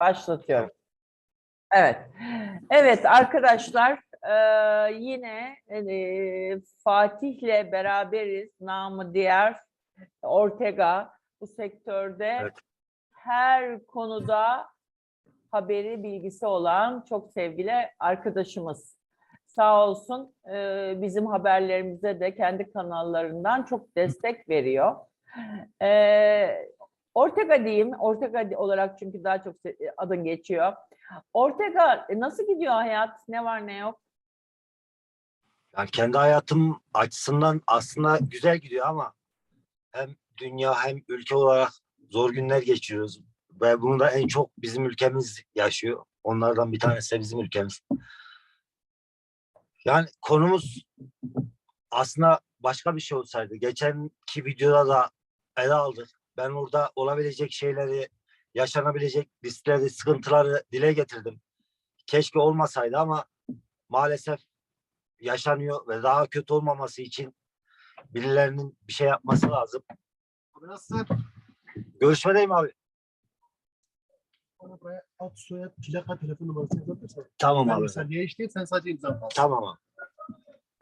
Başlatıyorum. Evet. Evet arkadaşlar eee, yine eee, Fatih'le beraberiz. Namı diğer Ortega bu sektörde Evet. her konuda haberi bilgisi olan çok sevgili arkadaşımız. Sağ olsun eee, bizim haberlerimize de kendi kanallarından çok destek veriyor. Eee Ortega diyeyim. Ortega olarak çünkü daha çok se- adın geçiyor. Ortega e, nasıl gidiyor hayat? Ne var ne yok? Yani kendi hayatım açısından aslında güzel gidiyor ama hem dünya hem ülke olarak zor günler geçiriyoruz. Ve bunu da en çok bizim ülkemiz yaşıyor. Onlardan bir tanesi de bizim ülkemiz. Yani konumuz aslında başka bir şey olsaydı. Geçenki videoda da ele aldık. Ben orada olabilecek şeyleri, yaşanabilecek riskleri, sıkıntıları dile getirdim. Keşke olmasaydı ama maalesef yaşanıyor ve daha kötü olmaması için birilerinin bir şey yapması lazım. Abi nasılsın? Görüşmedeyim abi. Bana buraya ad, soyad, plaka, telefon numarası yazabilirsen. Tamam abi. mesela değiştireyim sen sadece imza. Tamam abi.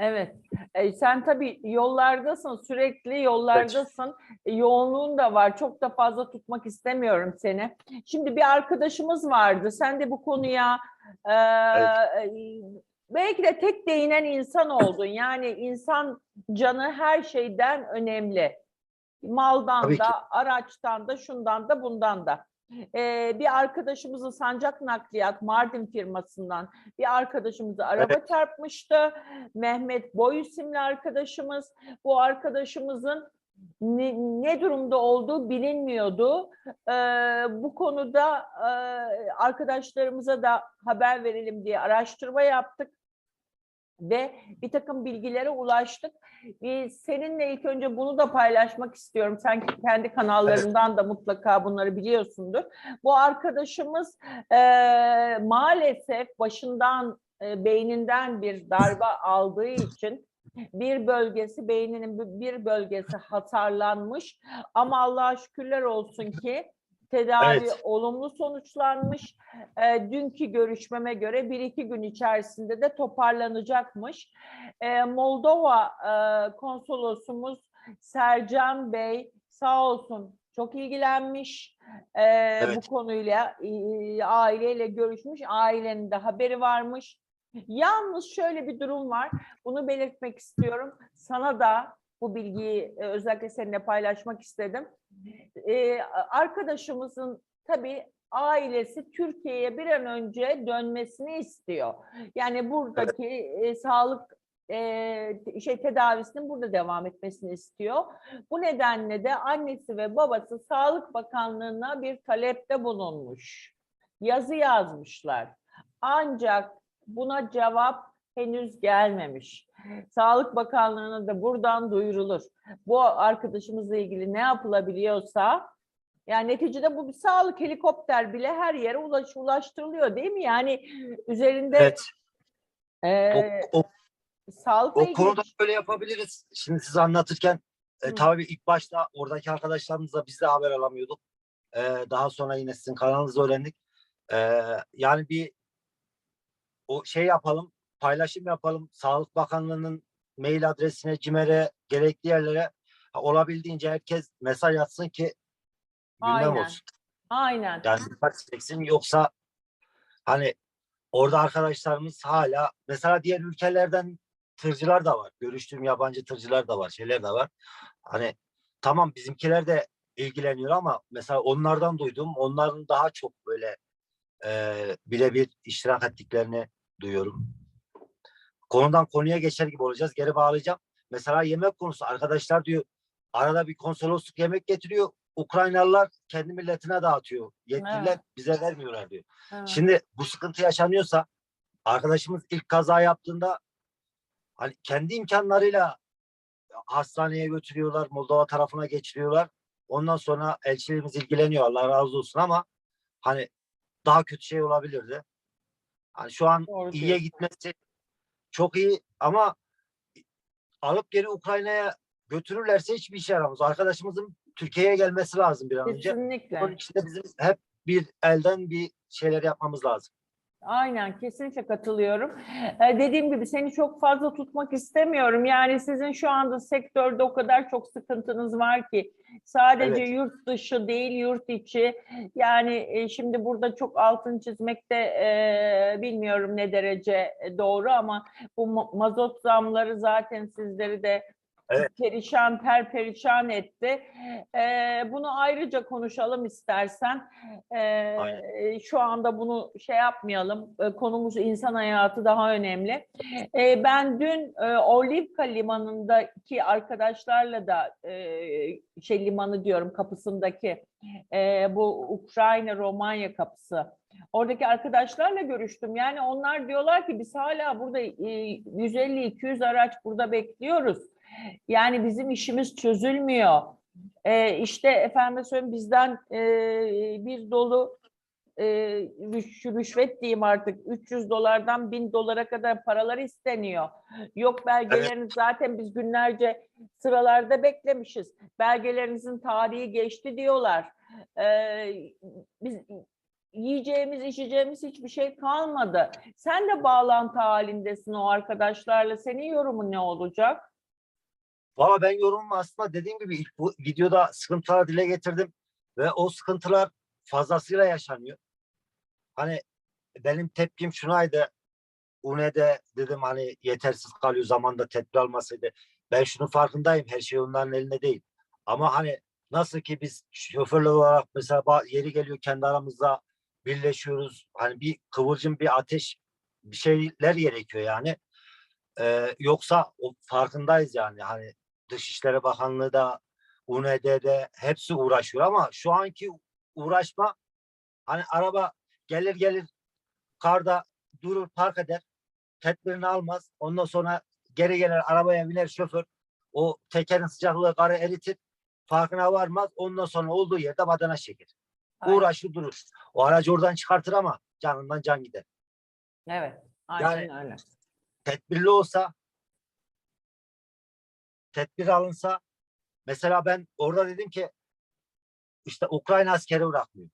Evet. E, sen tabii yollardasın, sürekli yollardasın. E, yoğunluğun da var. Çok da fazla tutmak istemiyorum seni. Şimdi bir arkadaşımız vardı. Sen de bu konuya e, e, belki de tek değinen insan oldun. Yani insan canı her şeyden önemli. Maldan Tabii ki. da, araçtan da, şundan da, bundan da. E, bir arkadaşımızın Sancak Nakliyat Mardin firmasından bir arkadaşımızı araba çarpmıştı. Mehmet Boy isimli arkadaşımız. Bu arkadaşımızın ne, ne durumda olduğu bilinmiyordu. Ee, bu konuda e, arkadaşlarımıza da haber verelim diye araştırma yaptık ve bir takım bilgilere ulaştık. Ee, seninle ilk önce bunu da paylaşmak istiyorum. Sen kendi kanallarından da mutlaka bunları biliyorsundur. Bu arkadaşımız e, maalesef başından e, beyninden bir darbe aldığı için bir bölgesi beyninin bir- bölgesi hasarlanmış ama Allah'a şükürler olsun ki tedavi Evet. olumlu sonuçlanmış. E, dünkü görüşmeme göre bir iki gün içerisinde de toparlanacakmış. E, Moldova e, konsolosumuz Sercan Bey sağ olsun çok ilgilenmiş e, Evet. bu konuyla e, aileyle görüşmüş ailenin de haberi varmış. Yalnız şöyle bir durum var. Bunu belirtmek istiyorum. Sana da bu bilgiyi e, özellikle seninle paylaşmak istedim. E, arkadaşımızın tabii ailesi Türkiye'ye bir an önce dönmesini istiyor. Yani buradaki e, sağlık e, şey tedavisinin burada devam etmesini istiyor. Bu nedenle de annesi ve babası Sağlık Bakanlığı'na bir talepte bulunmuş. Yazı yazmışlar. Ancak buna cevap henüz gelmemiş. Sağlık Bakanlığı'na da buradan duyurulur. Bu arkadaşımızla ilgili ne yapılabiliyorsa yani neticede bu bir sağlık helikopter bile her yere ulaş, ulaştırılıyor değil mi? Yani üzerinde Evet. eee, O, o, sağlıkla o ilgili konuda böyle yapabiliriz. Şimdi size anlatırken e, tabii ilk başta oradaki arkadaşlarımızla biz de haber alamıyorduk. E, daha sonra yine sizin kanalınızı öğrendik. E, yani bir o şey yapalım, paylaşım yapalım. Sağlık Bakanlığı'nın mail adresine, CİMER'e, gerekli yerlere ha, olabildiğince herkes mesaj atsın ki gündem Aynen. olsun. aynen. Yani dikkat çeksin yoksa hani orada arkadaşlarımız hala mesela diğer ülkelerden tırcılar da var. Görüştüğüm yabancı tırcılar da var, şeyler de var. Hani tamam bizimkiler de ilgileniyor ama mesela onlardan duydum. Onların daha çok böyle e, birebir iştirak ettiklerini duyuyorum. Konudan konuya geçer gibi olacağız. Geri bağlayacağım. Mesela yemek konusu. Arkadaşlar diyor arada bir konsolosluk yemek getiriyor. Ukraynalılar kendi milletine dağıtıyor. Yetkililer Evet. bize vermiyorlar diyor. Evet. Şimdi bu sıkıntı yaşanıyorsa arkadaşımız ilk kaza yaptığında hani kendi imkanlarıyla hastaneye götürüyorlar, Moldova tarafına geçiriyorlar. Ondan sonra elçiliğimiz ilgileniyor Allah razı olsun ama hani daha kötü şey olabilirdi. Hani şu an Doğru iyiye gitmesi çok iyi ama alıp geri Ukrayna'ya götürürlerse hiçbir işe yaramaz. Arkadaşımızın Türkiye'ye gelmesi lazım bir an önce. Kesinlikle. Onun için de bizim hep bir elden bir şeyler yapmamız lazım. Aynen kesinlikle katılıyorum. Ee, dediğim gibi seni çok fazla tutmak istemiyorum. Yani sizin şu anda sektörde o kadar çok sıkıntınız var ki sadece Evet. yurt dışı değil yurt içi. Yani e, şimdi burada çok altın çizmekte e, bilmiyorum ne derece doğru ama bu ma- mazot zamları zaten sizleri de Evet. perişan perperişan etti. Ee, bunu ayrıca konuşalım istersen. Ee, Aynen. şu anda bunu şey yapmayalım. Ee, konumuz insan hayatı daha önemli. Ee, ben dün e, Orlivka limanındaki arkadaşlarla da e, şey limanı diyorum kapısındaki e, bu Ukrayna Romanya kapısı. Oradaki arkadaşlarla görüştüm. Yani onlar diyorlar ki biz hala burada e, 150-200 araç burada bekliyoruz. Yani bizim işimiz çözülmüyor. Ee, işte efendim söyleyeyim bizden e, bir dolu e, rüş- rüşvet diyeyim artık 300 dolardan 1000 dolara kadar paralar isteniyor. Yok belgeleriniz zaten biz günlerce sıralarda beklemişiz. Belgelerinizin tarihi geçti diyorlar. Ee, biz yiyeceğimiz içeceğimiz hiçbir şey kalmadı. Sen de bağlantı halindesin o arkadaşlarla. Senin yorumun ne olacak? Valla ben yorumumu aslında dediğim gibi ilk bu videoda sıkıntıları dile getirdim ve o sıkıntılar fazlasıyla yaşanıyor. Hani benim tepkim şunaydı. UNE'de dedim hani yetersiz kalıyor zamanda tedbir almasaydı. Ben şunun farkındayım her şey onların elinde değil. Ama hani nasıl ki biz şoförler olarak mesela yeri geliyor kendi aramızda birleşiyoruz. Hani bir kıvılcım bir ateş bir şeyler gerekiyor yani. Ee, yoksa o farkındayız yani hani Dışişleri Bakanlığı da UNED'de hepsi uğraşıyor ama şu anki uğraşma hani araba gelir gelir karda durur park eder tedbirini almaz ondan sonra geri gelir arabaya biner şoför o tekerin sıcaklığı karı eritir farkına varmaz ondan sonra olduğu yerde badana çeker. Aynen. Uğraşır durur. O aracı oradan çıkartır ama canından can gider. Evet. Aynen Yani- öyle. tedbirli olsa tedbir alınsa mesela ben orada dedim ki işte Ukrayna askeri bırakmıyor.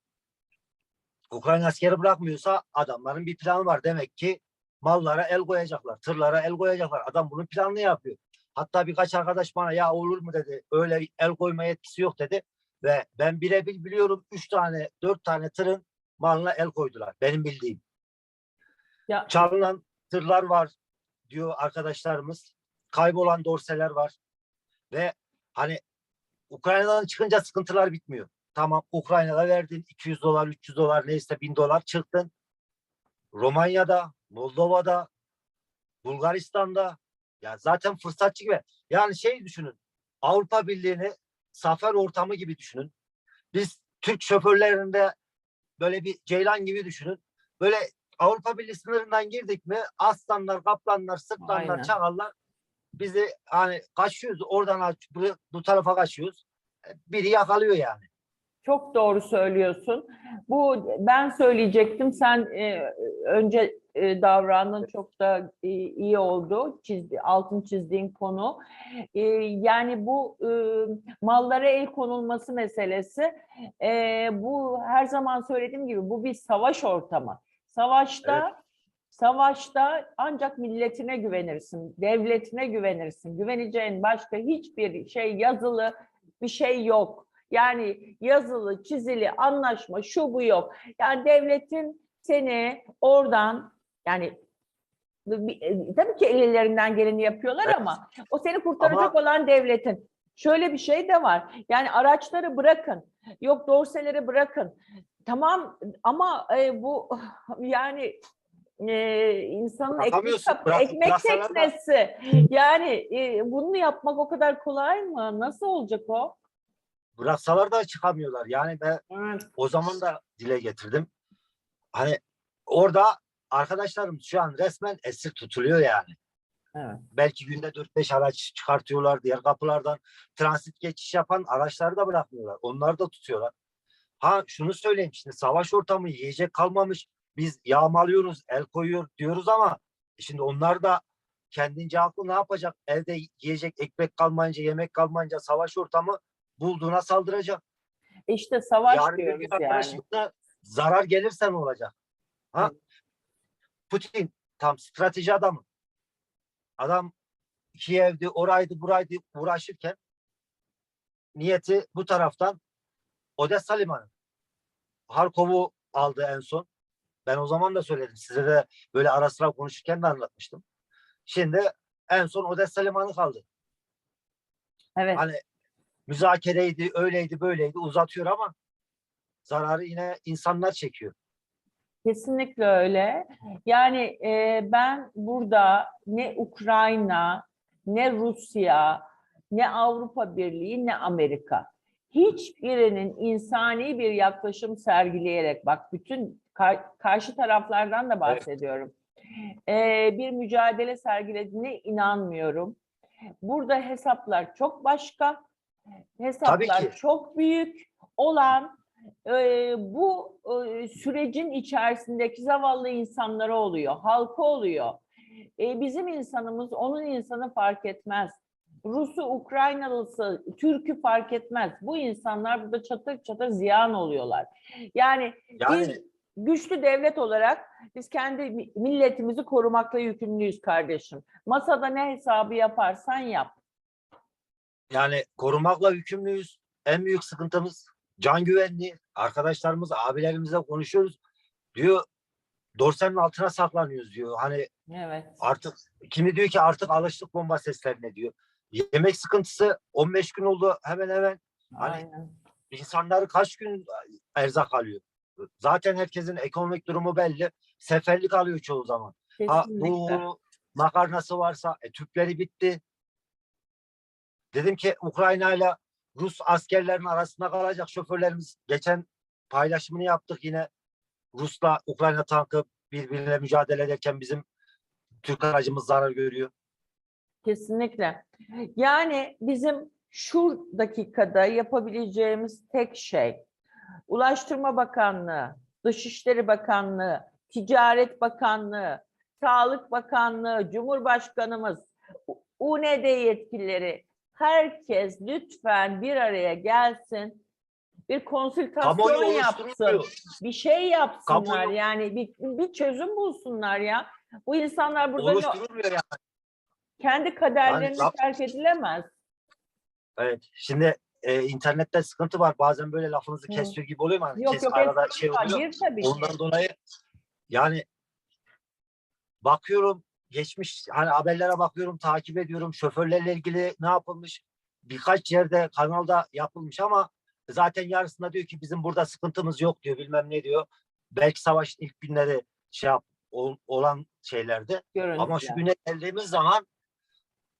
Ukrayna askeri bırakmıyorsa adamların bir planı var. Demek ki mallara el koyacaklar, tırlara el koyacaklar. Adam bunun planını yapıyor. Hatta birkaç arkadaş bana ya olur mu dedi. Öyle el koyma yetkisi yok dedi. Ve ben birebir biliyorum üç tane, dört tane tırın malına el koydular. Benim bildiğim. Ya Çalınan tırlar var diyor arkadaşlarımız. Kaybolan dorseler var. Ve hani Ukrayna'dan çıkınca sıkıntılar bitmiyor. Tamam Ukrayna'da verdin 200 dolar, 300 dolar neyse 1000 dolar çıktın. Romanya'da, Moldova'da, Bulgaristan'da ya zaten fırsatçı gibi. Yani şey düşünün. Avrupa Birliği'ni zafer ortamı gibi düşünün. Biz Türk şoförlerinde böyle bir ceylan gibi düşünün. Böyle Avrupa Birliği sınırından girdik mi aslanlar, kaplanlar, sırtlanlar, Aynen. çakallar bizi hani kaçıyoruz. Oradan aç- bu, bu tarafa kaçıyoruz. Biri yakalıyor yani. Çok doğru söylüyorsun. Bu ben söyleyecektim. Sen e, önce e, davrandın çok da e, iyi oldu. Çizdi, altın çizdiğin konu. E, yani bu e, mallara el konulması meselesi. e, bu her zaman söylediğim gibi bu bir savaş ortamı. Savaşta Savaşta ancak milletine güvenirsin, devletine güvenirsin. Güveneceğin başka hiçbir şey yazılı bir şey yok. Yani yazılı, çizili, anlaşma, şu bu yok. Yani devletin seni oradan yani e, tabii ki ellerinden geleni yapıyorlar Evet. ama o seni kurtaracak Ama- olan devletin. Şöyle bir şey de var. Yani araçları bırakın. Yok dorseleri bırakın. Tamam ama e, bu yani e, insanın ekmek, kap- Bırak- ekmek da- teknesi. Yani e, bunu yapmak o kadar kolay mı? Nasıl olacak o? Bıraksalar da çıkamıyorlar. Yani ben Evet. o zaman da dile getirdim. Hani orada arkadaşlarım şu an resmen esir tutuluyor yani. Evet. Belki günde 4-5 araç çıkartıyorlar. Diğer kapılardan transit geçiş yapan araçları da bırakmıyorlar. Onları da tutuyorlar. Ha şunu söyleyeyim şimdi savaş ortamı yiyecek kalmamış. Biz yağmalıyoruz, el koyuyor diyoruz ama şimdi onlar da kendince haklı ne yapacak? Evde yiyecek ekmek kalmayınca, yemek kalmayınca savaş ortamı bulduğuna saldıracak. İşte savaş Yarın diyoruz yani. zarar gelirse ne olacak? Ha? Putin tam strateji adamı. Adam Kiev'di, oraydı, buraydı uğraşırken niyeti bu taraftan Odessa limanı. Harkov'u aldı en son. Ben o zaman da söyledim. Size de böyle ara sıra konuşurken de anlatmıştım. Şimdi en son Odessa limanı kaldı. Evet. Hani müzakereydi, öyleydi, böyleydi uzatıyor ama zararı yine insanlar çekiyor. Kesinlikle öyle. Yani e, ben burada ne Ukrayna, ne Rusya, ne Avrupa Birliği, ne Amerika hiçbirinin insani bir yaklaşım sergileyerek bak bütün kar- karşı taraflardan da bahsediyorum. E, bir mücadele sergilediğine inanmıyorum. Burada hesaplar çok başka. Hesaplar çok büyük olan e, bu e, sürecin içerisindeki zavallı insanları oluyor, halkı oluyor. E, bizim insanımız onun insanı fark etmez. Rus'u, Ukraynalısı, Türk'ü fark etmez. Bu insanlar burada çatır çatır ziyan oluyorlar. Yani, Yani biz güçlü devlet olarak biz kendi mi- milletimizi korumakla yükümlüyüz kardeşim. Masada ne hesabı yaparsan yap. yani korumakla yükümlüyüz. En büyük sıkıntımız can güvenliği. Arkadaşlarımız, abilerimizle konuşuyoruz. Diyor dorsenin altına saklanıyoruz diyor. Hani Evet. artık kimi diyor ki artık alıştık bomba seslerine diyor. Yemek sıkıntısı 15 gün oldu hemen hemen. Hani Aynen. insanları kaç gün erzak alıyor? Zaten herkesin ekonomik durumu belli. Seferlik alıyor çoğu zaman. Ha, bu makarnası varsa e, tüpleri bitti. Dedim ki Ukrayna ile Rus askerlerin arasında kalacak şoförlerimiz geçen paylaşımını yaptık yine Rus'la Ukrayna tankı birbirine mücadele ederken bizim Türk aracımız zarar görüyor. Kesinlikle. Yani bizim şu dakikada yapabileceğimiz tek şey Ulaştırma Bakanlığı, Dışişleri Bakanlığı, Ticaret Bakanlığı, Sağlık Bakanlığı, Cumhurbaşkanımız, UNED yetkilileri herkes lütfen bir araya gelsin. Bir konsültasyon yapsın. Bir şey yapsınlar Kamuoyu- yani bir, bir çözüm bulsunlar ya. Bu insanlar burada Oluşturulmuyor yani. Kendi kaderlerini laf- terk edilemez. Evet. Şimdi e, internette sıkıntı var. Bazen böyle lafınızı Hı. kesiyor gibi oluyor mu? Hani Yok kes- yok arada şey oluyor. gir tabii ki. Ondan dolayı yani bakıyorum geçmiş hani haberlere bakıyorum takip ediyorum şoförlerle ilgili ne yapılmış birkaç yerde kanalda yapılmış ama zaten yarısında diyor ki bizim burada sıkıntımız yok diyor bilmem ne diyor. Belki savaşın ilk günleri şey yap, ol- olan şeylerde ama şu görüntüler. güne geldiğimiz zaman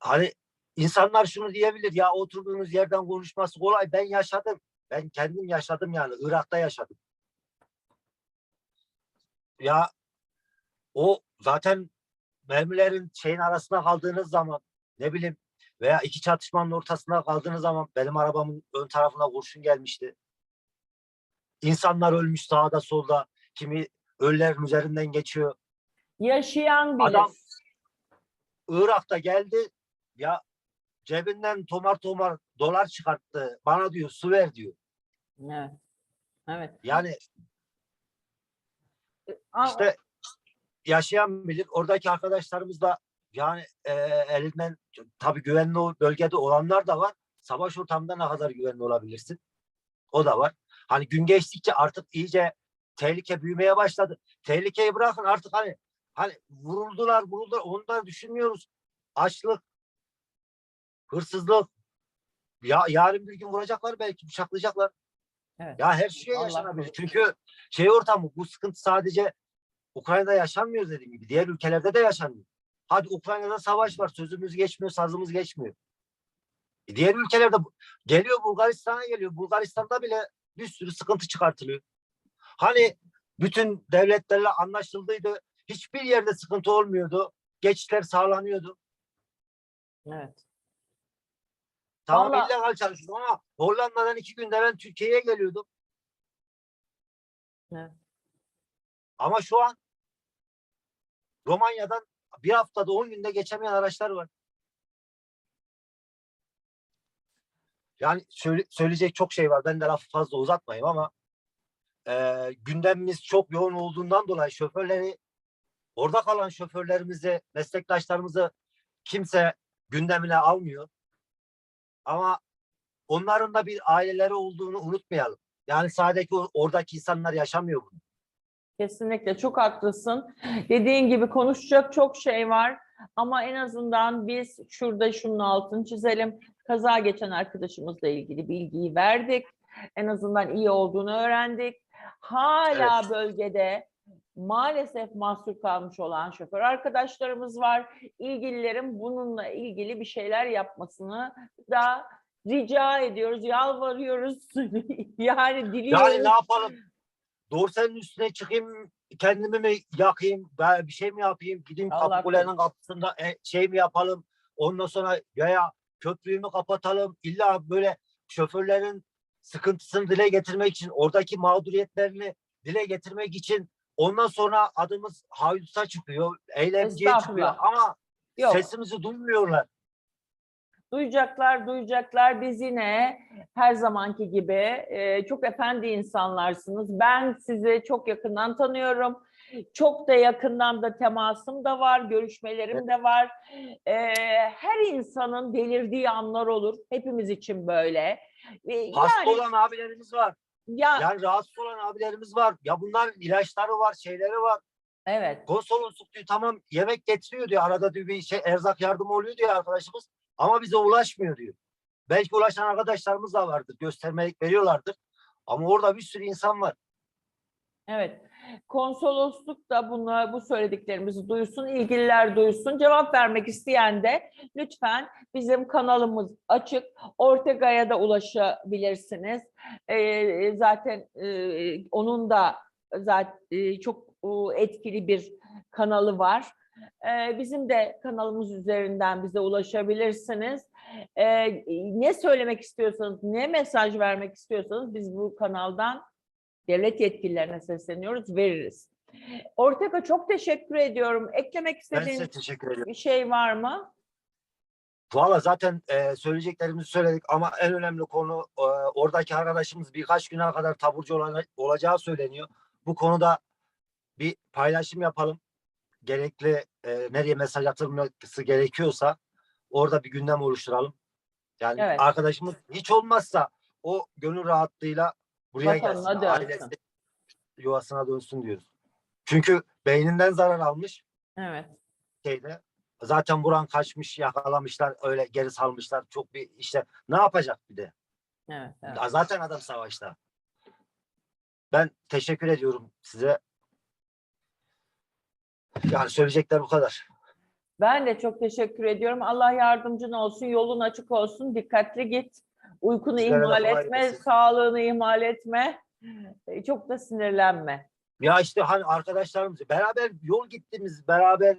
hani insanlar şunu diyebilir ya oturduğunuz yerden konuşması kolay ben yaşadım. Ben kendim yaşadım yani Irak'ta yaşadım. Ya o zaten mermilerin şeyin arasında kaldığınız zaman ne bileyim veya iki çatışmanın ortasında kaldığınız zaman benim arabamın ön tarafına kurşun gelmişti. İnsanlar ölmüş sağda solda kimi ölülerin üzerinden geçiyor. Yaşayan bilir. Adam- Irak'ta geldi ya cebinden tomar tomar dolar çıkarttı. Bana diyor su ver diyor. Evet. Evet. Yani Aa, işte yaşayan bilir. Oradaki arkadaşlarımız da yani e, elinden tabii güvenli bölgede olanlar da var. Savaş ortamında ne kadar güvenli olabilirsin? O da var. Hani gün geçtikçe artık iyice tehlike büyümeye başladı. Tehlikeyi bırakın artık hani hani vuruldular vuruldular onu da düşünmüyoruz. Açlık, hırsızlık. Ya yarın bir gün vuracaklar belki bıçaklayacaklar. Evet. Ya her şey Allah yaşanabilir. Çünkü şey ortamı bu sıkıntı sadece Ukrayna'da yaşanmıyor dediğim gibi. Diğer ülkelerde de yaşanıyor. Hadi Ukrayna'da savaş var. Sözümüz geçmiyor, sazımız geçmiyor. E diğer ülkelerde geliyor Bulgaristan'a geliyor. Bulgaristan'da bile bir sürü sıkıntı çıkartılıyor. Hani bütün devletlerle anlaşıldıydı. Hiçbir yerde sıkıntı olmuyordu. Geçişler sağlanıyordu. Evet. Tamam Vallahi- illegal çalışıyordum ama Hollanda'dan iki günde ben Türkiye'ye geliyordum. Evet. Ama şu an Romanya'dan bir haftada 10 günde geçemeyen araçlar var. Yani söyle- söyleyecek çok şey var. Ben de lafı fazla uzatmayayım ama e, gündemimiz çok yoğun olduğundan dolayı şoförleri orada kalan şoförlerimizi, meslektaşlarımızı kimse gündemine almıyor. Ama onların da bir aileleri olduğunu unutmayalım. Yani sadece oradaki insanlar yaşamıyor bunu. Kesinlikle çok haklısın. Dediğin gibi konuşacak çok şey var ama en azından biz şurada şunun altını çizelim. Kaza geçen arkadaşımızla ilgili bilgiyi verdik. En azından iyi olduğunu öğrendik. Hala Evet. bölgede maalesef mahsur kalmış olan şoför arkadaşlarımız var. İlgililerin bununla ilgili bir şeyler yapmasını da rica ediyoruz, yalvarıyoruz. yani diliyoruz. Yani ne yapalım? Dorsenin üstüne çıkayım, kendimi mi yakayım, ben bir şey mi yapayım, gideyim Allah kapı kulenin kapısında e, şey mi yapalım, ondan sonra veya köprüyü mü kapatalım, illa böyle şoförlerin sıkıntısını dile getirmek için, oradaki mağduriyetlerini dile getirmek için ondan sonra adımız hayduta çıkıyor, eylemciye çıkıyor Estağfurullah. ama Yok. sesimizi duymuyorlar. Duyacaklar, duyacaklar. Biz yine her zamanki gibi e, çok efendi insanlarsınız. Ben sizi çok yakından tanıyorum. Çok da yakından da temasım da var, görüşmelerim de var. E, her insanın delirdiği anlar olur. Hepimiz için böyle. E, Hasta yani olan abilerimiz var. Ya Yani rahatsız olan abilerimiz var. Ya bunların ilaçları var, şeyleri var. evet. Konsolosluk diyor tamam yemek getiriyor diyor. Arada diyor bir şey erzak yardımı oluyor diyor arkadaşımız. Ama bize ulaşmıyor diyor. Belki ulaşan arkadaşlarımız da vardır. Göstermelik veriyorlardır. Ama orada bir sürü insan var. Evet. Konsolosluk da buna bu söylediklerimizi duysun, ilgililer duysun. Cevap vermek isteyen de lütfen bizim kanalımız açık. Ortega'ya da ulaşabilirsiniz. Ee, zaten e, onun da zaten çok e, etkili bir kanalı var. Ee, bizim de kanalımız üzerinden bize ulaşabilirsiniz. Ee, ne söylemek istiyorsanız, ne mesaj vermek istiyorsanız biz bu kanaldan devlet yetkililerine sesleniyoruz, veririz. Ortega çok teşekkür ediyorum. Eklemek istediğin bir şey var mı? Valla zaten e, söyleyeceklerimizi söyledik ama en önemli konu e, oradaki arkadaşımız birkaç güne kadar taburcu olana- olacağı söyleniyor. Bu konuda bir paylaşım yapalım. Gerekli e, nereye mesaj atılması gerekiyorsa orada bir gündem oluşturalım. Yani Evet. arkadaşımız hiç olmazsa o gönül rahatlığıyla buraya Vatanına gelsin. dönsün. Ailesi yuvasına dönsün diyoruz. Çünkü beyninden zarar almış Evet. şeyde. Zaten buran kaçmış, yakalamışlar, öyle geri salmışlar. Çok bir işte ne yapacak bir de? Evet. evet. Ya Zaten adam savaşta. Ben teşekkür ediyorum size. Yani söyleyecekler bu kadar. Ben de çok teşekkür ediyorum. Allah yardımcın olsun, yolun açık olsun. Dikkatli git. Uykunu Sizlere ihmal etme, gelsin. sağlığını ihmal etme. E, Çok da sinirlenme. Ya işte hani arkadaşlarımız beraber yol gittiğimiz, beraber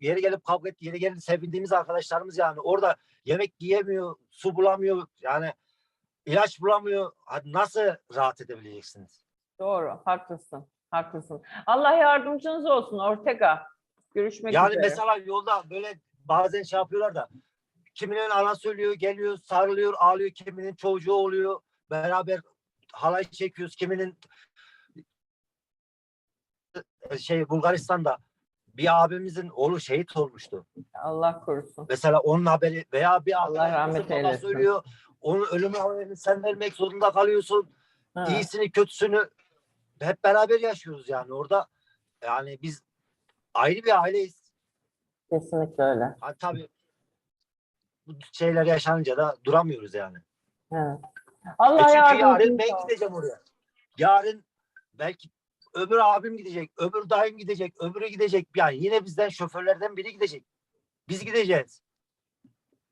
yeri gelip kavga et, yeri gelip sevindiğimiz arkadaşlarımız yani orada yemek yiyemiyor, su bulamıyor, yani ilaç bulamıyor. Hadi nasıl rahat edebileceksiniz? Doğru, haklısın. Haklısın. Allah yardımcınız olsun Ortega. Görüşmek Yani üzere. mesela yolda böyle bazen şey yapıyorlar da kiminin ana söylüyor, geliyor, sarılıyor, ağlıyor, kiminin çocuğu oluyor. Beraber halay çekiyoruz. Kiminin şey Bulgaristan'da bir abimizin oğlu şehit olmuştu. Allah korusun. Mesela onun haberi veya bir Allah rahmet eylesin. söylüyor. Onun ölüm haberini sen vermek zorunda kalıyorsun. Ha, İyisini kötüsünü hep beraber yaşıyoruz yani orada. Yani biz ayrı bir aileyiz. kesinlikle öyle. Ha, tabii bu şeyler yaşanınca da duramıyoruz yani. Evet. E Allah çünkü yarın ben gideceğim oraya. Yarın belki öbür abim gidecek, öbür dayım gidecek, öbürü gidecek. Yani yine bizden şoförlerden biri gidecek. Biz gideceğiz.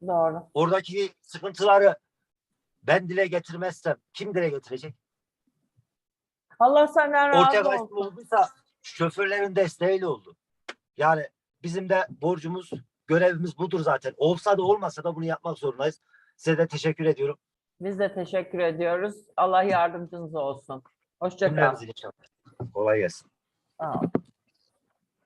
Doğru. Oradaki sıkıntıları ben dile getirmezsem kim dile getirecek? Allah senden razı Ortaya olsun. olduysa şoförlerin desteğiyle oldu. Yani bizim de borcumuz, görevimiz budur zaten. Olsa da olmasa da bunu yapmak zorundayız. Size de teşekkür ediyorum. Biz de teşekkür ediyoruz. Allah yardımcınız olsun. Hoşça kal. Cümlemizin inşallah. Kolay gelsin. Sağ ol.